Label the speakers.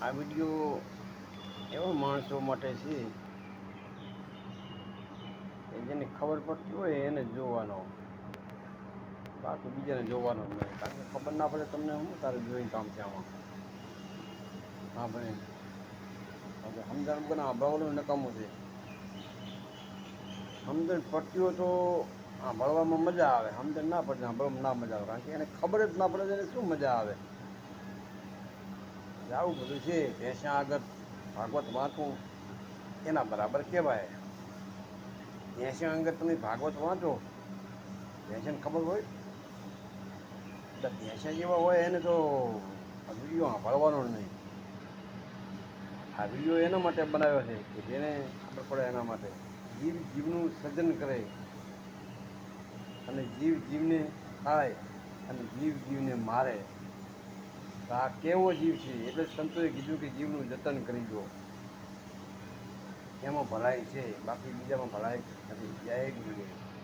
Speaker 1: આ વીડિયો એવા માણસો માટે છે કે જેને ખબર પડતી હોય એને જોવાનો. બાકી બીજાને જોવાનો નહીં. કારણ કે ખબર ના પડે તમને શું તારે જોઈને કામ છે આમાં. હા ભાઈ સમજણ પણ આ ભાવનું નકામું છે. સમજણ પડતી હોય તો સાંભળવામાં મજા આવે. સમજણ ના પડે સાંભળવામાં ના મજા આવે. કારણ કે એને ખબર જ ના પડે એને શું મજા આવે? આવું બધું છે ભેંસા આગળ ભાગવત વાંચવું, એના બરાબર કહેવાય. ભેંસા આગળ તમે ભાગવત વાંચો, ભેંસાને ખબર હોય? એટલે ભેંસા જેવા હોય એને તો વીડિયો સાંભળવાનો જ નહીં. આ વીડિયો એના માટે બનાવ્યો છે કે જેને ખબર પડે એના માટે. જીવ જીવનું સર્જન કરે. અને જીવ જીવને ખાય અને જીવ જીવને મારે. આ કેવો જીવ છે? એટલે સંતોએ કીધું કે જીવનું જતન કરી દો. એમાં ભલાઈ છે, બાકી બીજામાં ભલાઈ નથી. જય ગુરુદેવ.